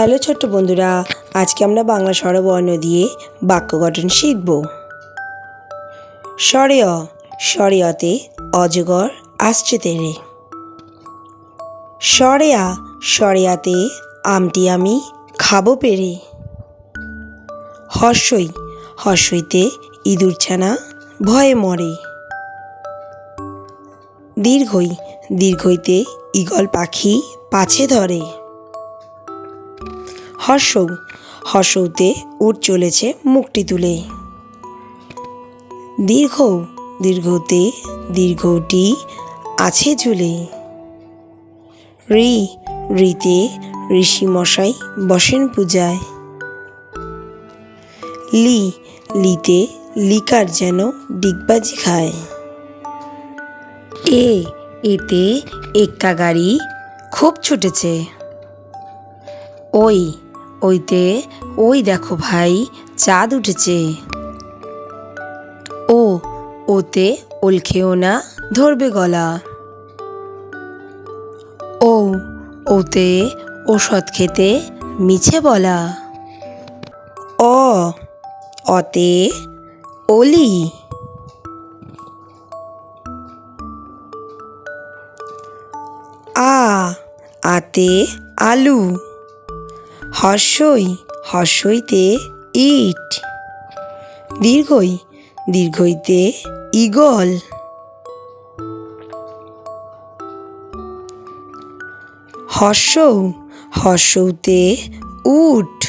Hello ছোট্ট বন্ধুরা, আজকে আমরা বাংলা স্বরবর্ণ দিয়ে বাক্য গঠন শিখব। স্বরে অ স্বরে অতে অজগর আসছে তেরে। স্বরে আ স্বরে আতে আমটি আমি খাব পেরে। হর্ষই, হর্ষইতে ইঁদুর ছানা ভয়ে মরে। দীর্ঘই, দীর্ঘইতে ঈগল পাখি পাছে ধরে। হর্ষৌ, হর্ষৌতে উট চলেছে মুখটি তুলে। দীর্ঘ, দীর্ঘতে দীর্ঘটি আছে ঝুলে। ঋ ঋতে ঋষি মশাই বসেন পূজায়। লি, লিতে লিকার যেন ডিগবাজি খায়। এ, এতে এক্কা গাড়ি খুব ছুটেছে। ওই ওইতে, ওই দেখো ভাই, চাঁদ উঠেছে। ও, ওতে ওল খেও না, ধরবে গলা। ও, ওতে ওষুধ খেতে মিছে বলা। অ, অতে অলি আ, আতে আলু। হর্ষই, হর্ষইতে ইট। দীর্ঘই, দীর্ঘইতে ইগল হর্ষ, হর্ষৌতে উট।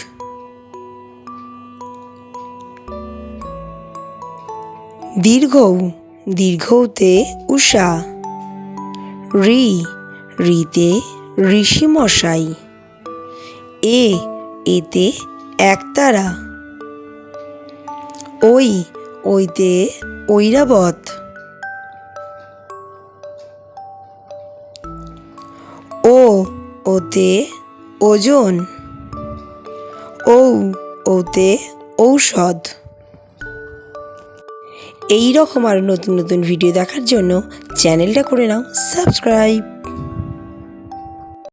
দীর্ঘ, দীর্ঘতে উষা। রি, রিতে ঋষি মশাই এ, এতে একতারা। ওই, ওইতে ঐরাবত ও, ওতে ওজন। ঔ, ওতে ঔষধ। এই রকম আরও নতুন নতুন ভিডিও দেখার জন্য চ্যানেলটা করে নাও, সাবস্ক্রাইব।